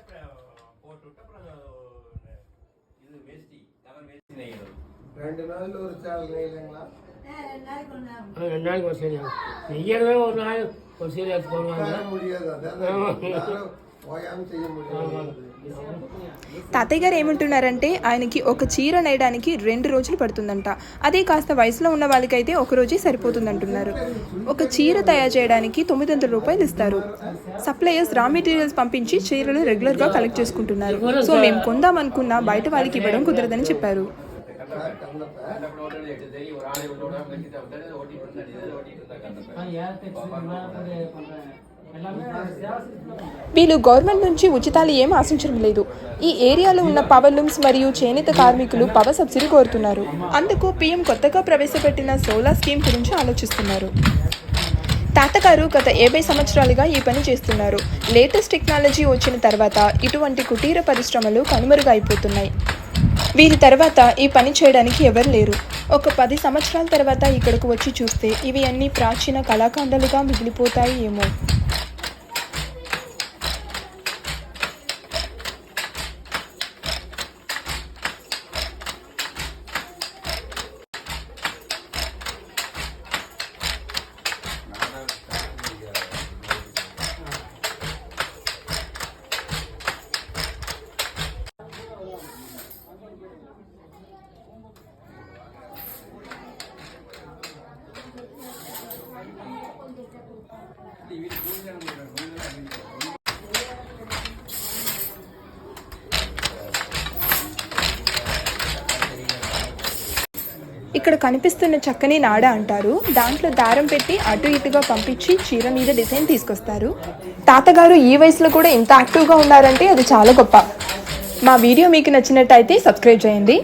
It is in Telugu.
போட்டு போட்டு விட்டு அப்புறம் இது வேஷ்டி கலர் வேஷ்டி நெய்யணும் ரெண்டு நாள் ஒரு சேவல் நெய்யலைங்களா ரெண்டு நாளைக்கு ஒரு சீரியல் நெய்யறதே ஒரு நாள் ஒரு சீரியல் போடுவாங்க. முடியாது తాతయ్య గారు ఏమంటున్నారంటే ఆయనకి ఒక చీర నేయడానికి రెండు రోజులు పడుతుందంట. అదే కాస్త వయసులో ఉన్న వాళ్ళకైతే ఒక రోజే సరిపోతుంది అంటున్నారు ఒక చీర తయారు చేయడానికి తొమ్మిది వందల రూపాయలు ఇస్తారు. సప్లయర్స్ రా మెటీరియల్స్ పంపించి చీరలు రెగ్యులర్గా కలెక్ట్ చేసుకుంటున్నారు. సో మేము కొందామనుకున్నా బయట వాళ్ళకి ఇవ్వడం కుదరదని చెప్పారు. వీళ్ళు గవర్నమెంట్ నుంచి ఉచితాలు ఏం ఆశించడం లేదు. ఈ ఏరియాలో ఉన్న పవర్ లూమ్స్ మరియు చేనేత కార్మికులు పవర్ సబ్సిడీ కోరుతున్నారు. అందుకు పీఎం కొత్తగా ప్రవేశపెట్టిన సోలార్ స్కీమ్ గురించి ఆలోచిస్తున్నారు. తాతగారు గత యాభై సంవత్సరాలుగా ఈ పని చేస్తున్నారు. లేటెస్ట్ టెక్నాలజీ వచ్చిన తర్వాత ఇటువంటి కుటీర పరిశ్రమలు కనుమరుగైపోతున్నాయి. వీరి తర్వాత ఈ పని చేయడానికి ఎవరు లేరు. ఒక పది సంవత్సరాల తర్వాత ఇక్కడకు వచ్చి చూస్తే ఇవి అన్ని ప్రాచీన కళాఖండాలుగా మిగిలిపోతాయి ఏమో ఇక్కడ కనిపిస్తున్న చక్కని నాడ అంటారు. దాంట్లో దారం పెట్టి అటు ఇటుగా పంపించి చీర మీద డిజైన్ తీసుకొస్తారు. తాతగారు ఈ వయసులో కూడా ఇంత యాక్టివ్గా ఉన్నారంటే అది చాలా గొప్ప. మా వీడియో మీకు నచ్చినట్టయితే సబ్స్క్రైబ్ చేయండి.